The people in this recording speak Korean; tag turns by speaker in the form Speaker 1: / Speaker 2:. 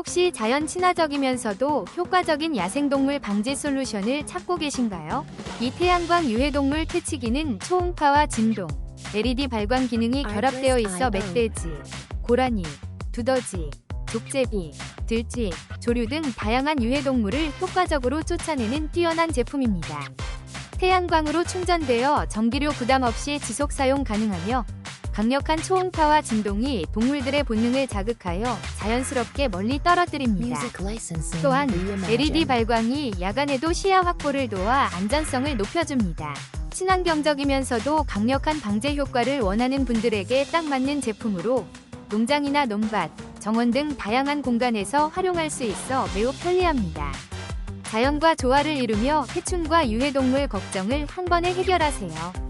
Speaker 1: 혹시 자연 친화적이면서도 효과적인 야생동물 방제 솔루션을 찾고 계신가요? 이 태양광 유해동물 퇴치기는 초음파와 진동, LED 발광 기능이 결합되어 있어 멧돼지, 고라니, 두더지, 족제비, 들쥐, 조류 등 다양한 유해동물을 효과적으로 쫓아내는 뛰어난 제품입니다. 태양광으로 충전되어 전기료 부담 없이 지속 사용 가능하며 강력한 초음파와 진동이 동물들의 본능을 자극하여 자연스럽게 멀리 떨어뜨립니다. 또한 LED 발광이 야간에도 시야 확보를 도와 안전성을 높여줍니다. 친환경적이면서도 강력한 방제 효과를 원하는 분들에게 딱 맞는 제품으로 농장이나 논밭, 정원 등 다양한 공간에서 활용할 수 있어 매우 편리합니다. 자연과 조화를 이루며 해충과 유해동물 걱정을 한 번에 해결하세요.